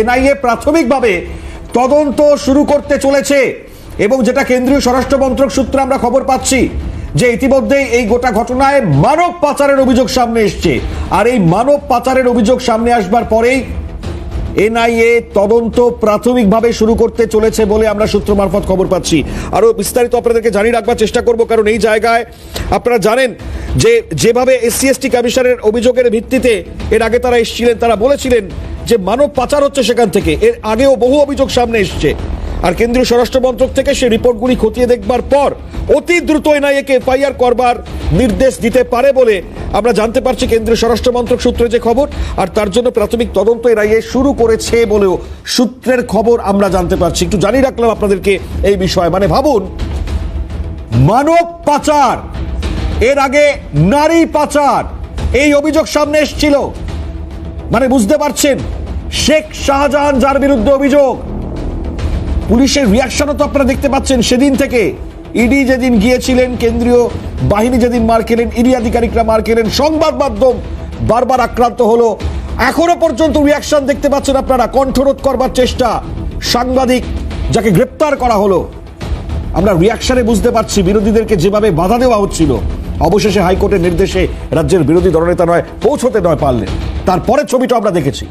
NIA প্রাথমিকভাবে তদন্ত শুরু করতে চলেছে এবং যেটা কেন্দ্রীয় স্বরাষ্ট্র মন্ত্রক সূত্রে আমরা খবর পাচ্ছি যে ইতিমধ্যেই এই গোটা ঘটনায় মানব পাচারের অভিযোগ সামনে এসছে। আর এই মানব পাচারের অভিযোগ সামনে আসবার পরেই এনআইএ তদন্ত প্রাথমিকভাবে শুরু করতে চলেছে বলে আমরা সূত্র মারফত খবর পাচ্ছি। আরও বিস্তারিত আপনাদেরকে জানিয়ে রাখবার চেষ্টা করব, কারণ এই জায়গায় আপনারা জানেন যে যেভাবে এসসি এসটি কমিশনের অভিযোগের ভিত্তিতে এর আগে তারা এসেছিলেন, তারা বলেছিলেন যে মানব পাচার হচ্ছে সেখান থেকে। এর আগেও বহু অভিযোগ সামনে এসছে। আর কেন্দ্রীয় স্বরাষ্ট্র মন্ত্রক থেকে সেই রিপোর্টগুলি খতিয়ে দেখবার পর অতি দ্রুত এনআইএকে এফআইআর করবার নির্দেশ দিতে পারে বলে আমরা জানতে পারছি কেন্দ্রীয় স্বরাষ্ট্র মন্ত্রক সূত্রে যে খবর। আর তার জন্য প্রাথমিক তদন্ত এনআইএ শুরু করেছে বলেও সূত্রের খবর আমরা জানতে পারছি। একটু জানিয়ে রাখলাম আপনাদেরকে এই বিষয়ে। মানে ভাবুন, মানব পাচার, এর আগে নারী পাচার, এই অভিযোগ সামনে এসেছিল। মানে বুঝতে পারছেন? শেখ শাহজাহান যার বিরুদ্ধে অভিযোগ। পুলিশের রিয়াকশনও তো আপনারা দেখতে পাচ্ছেন সেদিন থেকে। ইডি যেদিন গিয়েছিলেন, কেন্দ্রীয় বাহিনী যেদিন মার খেলেন, ইডি আধিকারিকরা মার খেলেন, সংবাদ মাধ্যম বারবার আক্রান্ত হলো। এখনও পর্যন্ত রিয়াকশন দেখতে পাচ্ছেন আপনারা, কণ্ঠরোধ করবার চেষ্টা। সাংবাদিক যাকে গ্রেপ্তার করা হলো। আমরা রিয়াকশনে বুঝতে পারছি, বিরোধীদেরকে যেভাবে বাধা দেওয়া হচ্ছিল। অবশেষে হাইকোর্টের নির্দেশে রাজ্যের বিরোধী দলনেতা নয় পৌঁছতে নয় পারলেন তারপরে ছবিটা আমরা দেখেছি।